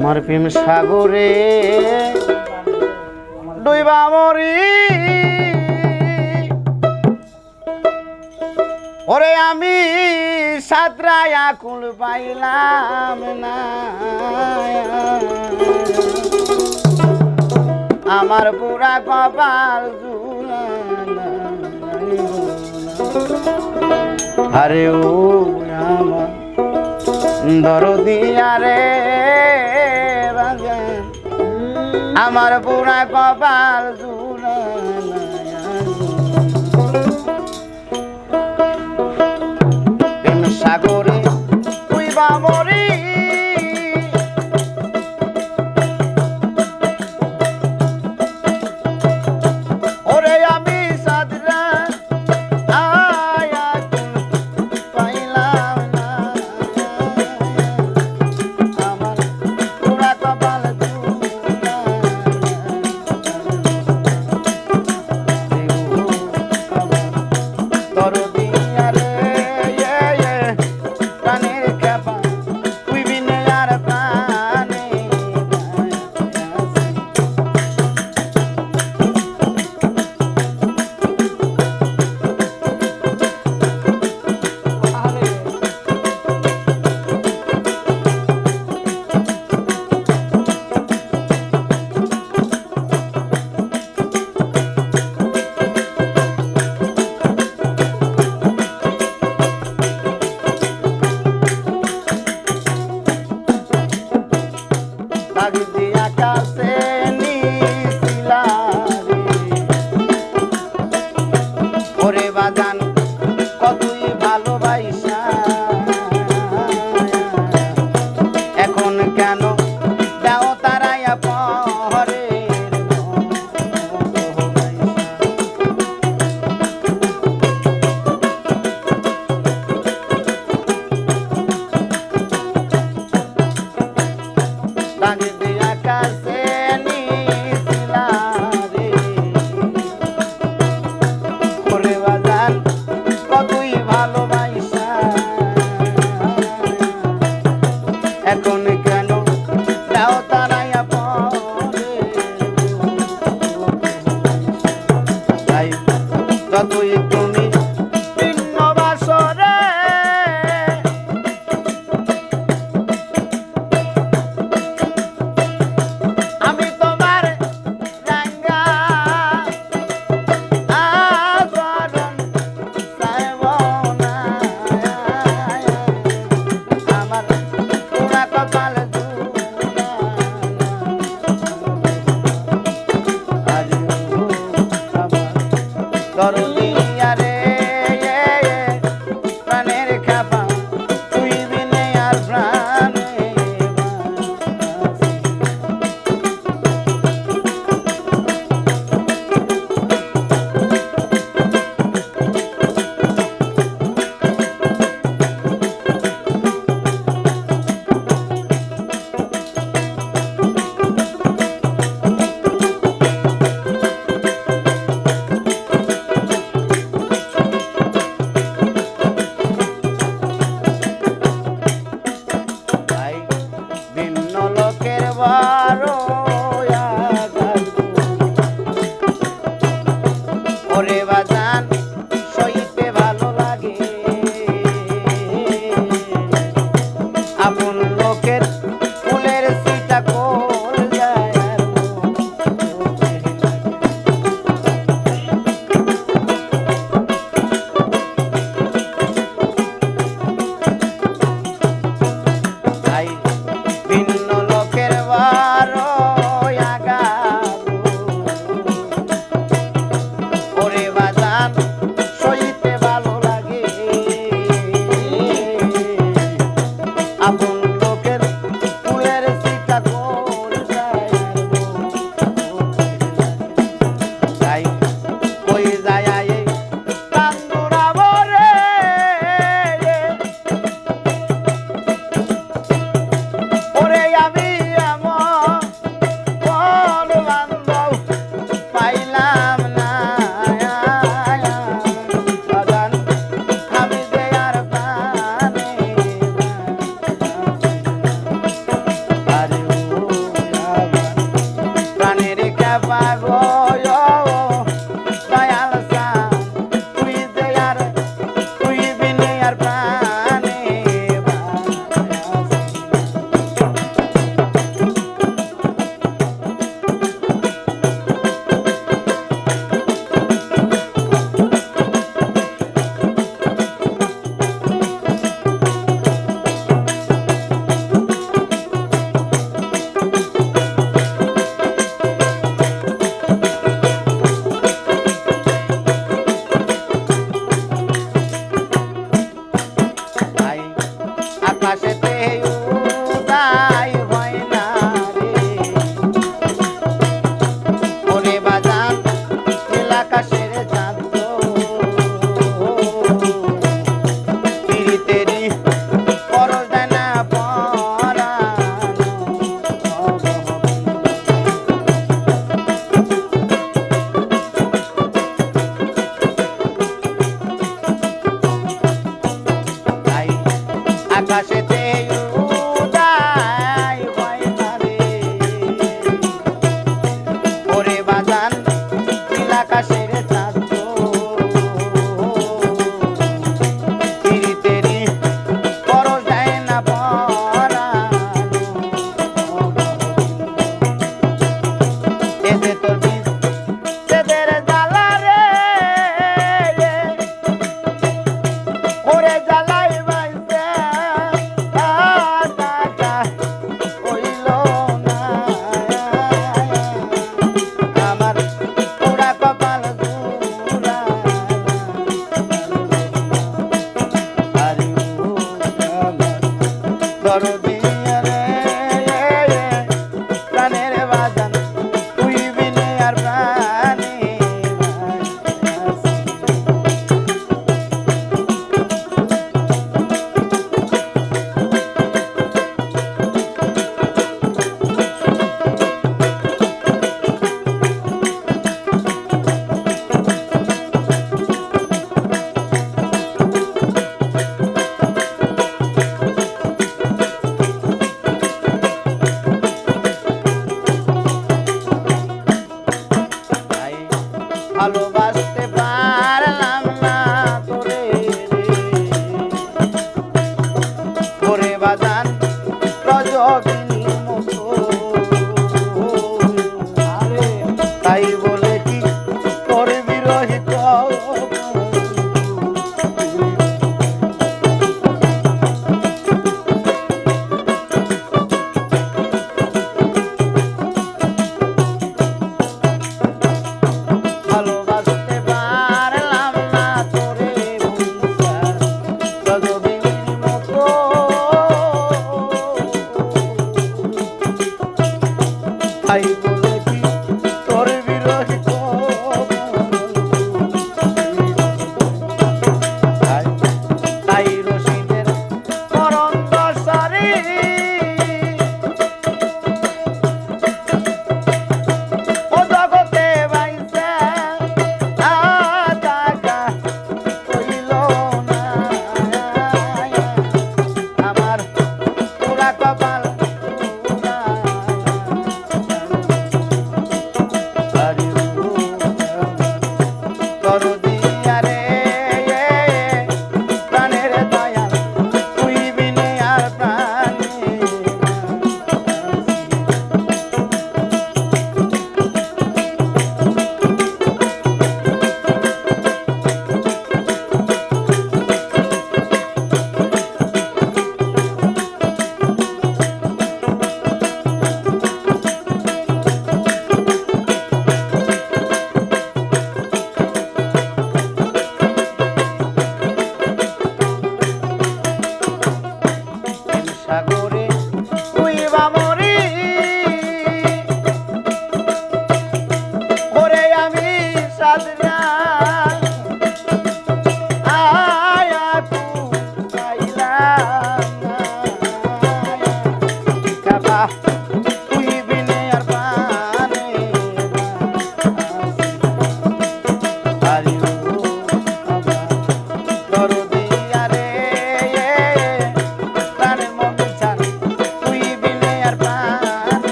আমার প্রেম সাগরে ডুইবা মরি। ওরে আমি সাতরায়া কুল পাইলাম না। আমার পুরা কপাল আরে ও আমার দরদিয়া রে আমার পুরা কপাল জুলানা ওরে বাজান।